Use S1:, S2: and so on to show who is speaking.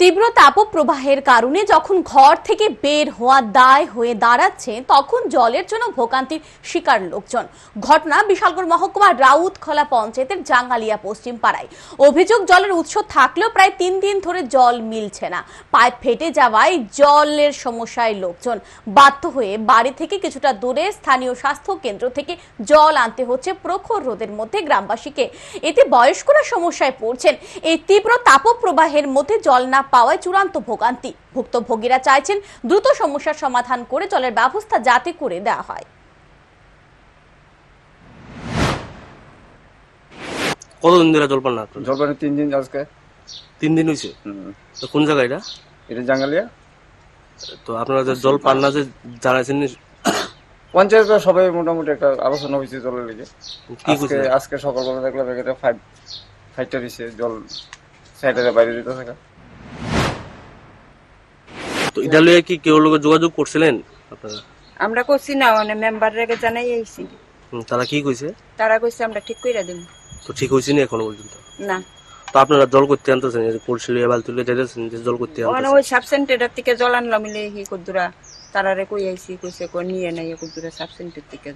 S1: তীব্র তাপপ্রবাহের কারণে যখন ঘর থেকে বের হওয়া দায় হয়ে দাঁড়াচ্ছে, তখন জলের জন্য ভোগান্তির শিকার লোকজন। ঘটনা বিশালগড় মহকুমার রাউতখলা পঞ্চায়েতের জাঙ্গালিয়া পশ্চিম পাড়ায়। অভিযোগ, জলের উৎস থাকলেও প্রায় তিন দিন ধরে জল মিলছে না। পাইপ ফেটে যাওয়ায় জলের সমস্যায় লোকজন বাধ্য হয়ে বাড়ি থেকে কিছুটা দূরে স্থানীয় স্বাস্থ্য কেন্দ্র থেকে জল আনতে হচ্ছে প্রখর রোদের মধ্যে গ্রামবাসীকে। এতে বয়স্করা সমস্যায় পড়ছেন। এই তীব্র তাপপ্রবাহের মধ্যে জল না পাওয়ায় চূড়ান্ত ভোগান্তি। ভুক্তভোগীরা চাইছেন দ্রুত সমস্যার সমাধান করে জলের ব্যবস্থা যাতে করে দেওয়া হয়।
S2: কতদিন ধরে জল পান না আপনারা?
S3: জলপানি তিন দিন আজকে।
S2: তিন দিন হয়েছে তো কোন জায়গা এটা?
S3: এটা জাঙ্গালিয়া।
S2: তো আপনারা যে জল পান না যে জানাইছেন
S3: পঞ্চায়েত সবাই মোটামুটি একটা আলোচনা হয়েছে জলের লেগে।
S2: কি
S3: আজকে আজকে সকালবেলা দেখলাম এখানে ফাইভ ফাইভটা দিছে জল সাইডে বাইরে দিতে থাকা।
S2: তো এটা লইয়া কি কেউ লোক যোগাযোগ করছিলেন আপনারা?
S4: আমরা করছি না মানে মেম্বার রেগে জানাই আইছি।
S2: তারা কি কইছে?
S4: তারা কইছে আমরা ঠিক কইরা দিব
S2: তো ঠিক হইছে না এখনও পর্যন্ত?
S4: না।
S2: তো আপনারা জল করতে আনতেছেন যে কলসি লইয়া বালতি লইয়া যাইতেছেন যে জল করতে আনতেছেন?
S4: ওই সাব সেন্টারের থেকে জল আনলাম মিলে কি কুদ্দুরা। তারারে কই আইছি কইছে কই নিয়ে নাই কুদ্দুরা সাব সেন্টার থেকে